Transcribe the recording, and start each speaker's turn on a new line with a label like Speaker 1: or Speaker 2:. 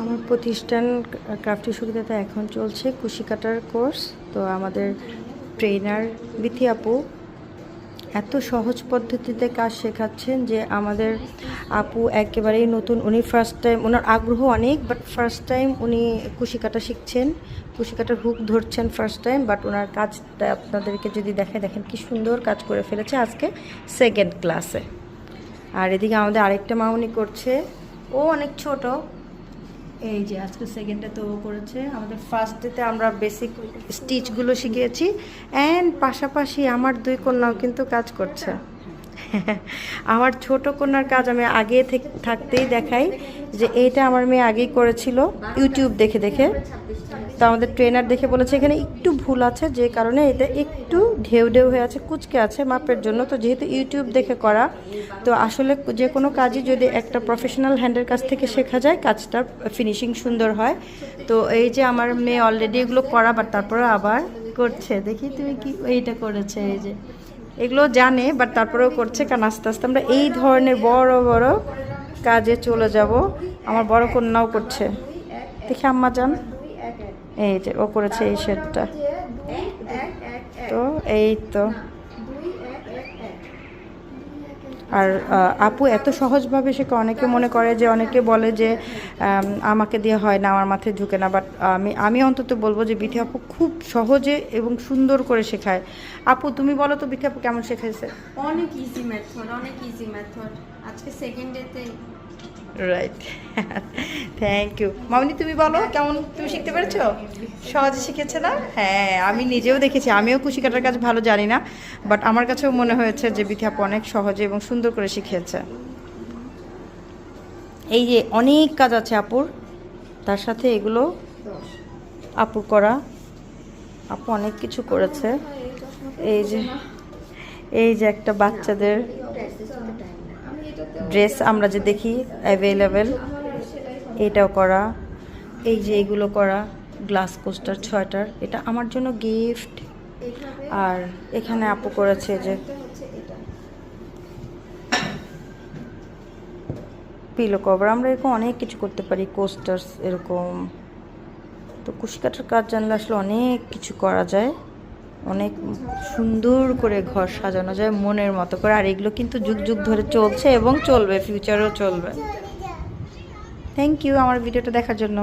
Speaker 1: আমার প্রতিষ্ঠান ক্রাফটি সুবিধাতে এখন চলছে কুশি কাটার কোর্স। তো আমাদের ট্রেনার বিথি আপু এত সহজ পদ্ধতিতে কাজ শেখাচ্ছেন যে আমাদের আপু একেবারেই নতুন। উনি ফার্স্ট টাইম ওনার আগ্রহ অনেক বাট ফার্স্ট টাইম উনি কুশি কাটা শিখছেন। কুশি কাটার হুক ধরছেন ফার্স্ট টাইম বাট ওনার কাজটা আপনাদেরকে যদি দেখে দেখেন কি সুন্দর কাজ করে ফেলেছে আজকে সেকেন্ড ক্লাসে আর এদিকে আমাদের আরেকটা মাউনি করছে। ও অনেক ছোট এই যে আজকে সেকেন্ডে তো করেছে, আমাদের ফার্স্ট ডেতে আমরা বেসিক স্টিচগুলো শিখিয়েছি অ্যান্ড পাশাপাশি আমার দুই কন্যাও কিন্তু কাজ করছে। আমার ছোট কন্যার কাজ আমি আগে থেকে থাকতেই দেখাই যে এইটা আমার মেয়ে আগেই করেছিল ইউটিউব দেখে দেখে। তো আমাদের ট্রেনার দেখে বলেছে, এখানে একটু ভুল আছে, যে কারণে এটা একটু ঢেউ ঢেউ হয়ে আছে, কুচকে আছে মাপের জন্য। তো যেহেতু ইউটিউব দেখে করা, তো আসলে যে কোনো কাজই যদি একটা প্রফেশনাল হ্যান্ডের কাছ থেকে শেখা যায়, কাজটার ফিনিশিং সুন্দর হয়। তো এই যে আমার মেয়ে অলরেডি এগুলো করা বাট তারপরে আবার করছে। দেখি তুমি কি, এইটা করেছে, এই যে। এগুলো জানে বাট তারপরেও করছে, কারণ আস্তে আস্তে আমরা এই ধরনের বড় বড় কাজে চলে যাব। আমার বড় কন্যাও করছে। দেখি আম্মা যান। এই যে, ও করেছে এই শেডটা। তো, এই তো। আর আপু এত সহজভাবে শেখে অনেকে মনে করে যে, অনেকে বলে যে আমাকে দিয়ে হয় না, আমার মাথায় ঢুকে না বাট আমি আমি অন্তত বলব যে, বিথি আপু খুব সহজে এবং সুন্দর করে শেখায়। আপু, তুমি বলো তো বিথি আপু কেমন শেখাইছে?
Speaker 2: অনেক ইজি মেথড অনেক ইজি মেথড আজকে সেকেন্ড ডেতে
Speaker 1: রাইট থ্যাংক ইউ মামনি, তুমি বলো, কেমন তুমি শিখতে পেরেছ? সহজে শিখেছে না? হ্যাঁ আমি নিজেও দেখেছি। আমিও কুশি কাটার কাজ ভালো জানি না বাট আমার কাছেও মনে হয়েছে যে বিথি অনেক সহজে এবং সুন্দর করে শিখিয়েছে। এই যে অনেক কাজ আছে আপুর, তার সাথে এগুলো আপুর করা। আপু অনেক কিছু করেছে। এই যে এই যে একটা বাচ্চাদের ড্রেস আমরা যে দেখি অ্যাভেলেবেল এটাও করা। এই যে এগুলো করা, গ্লাস কোস্টার ছয়টার এটা আমার জন্য গিফট আর এখানে আপু করেছে যে পিলো কভার আমরা এরকম অনেক কিছু করতে পারি কোস্টার্স এরকম। তো কুশিকাটার কাজ জানলে আসলে অনেক কিছু করা যায়। অনেক সুন্দর করে ঘর সাজানো যায়, মনের মতো করে। আর এগুলো কিন্তু যুগ যুগ ধরে চলছে এবং চলবে ফিউচারেও চলবে। থ্যাংক ইউ আমার ভিডিওটা দেখার জন্য।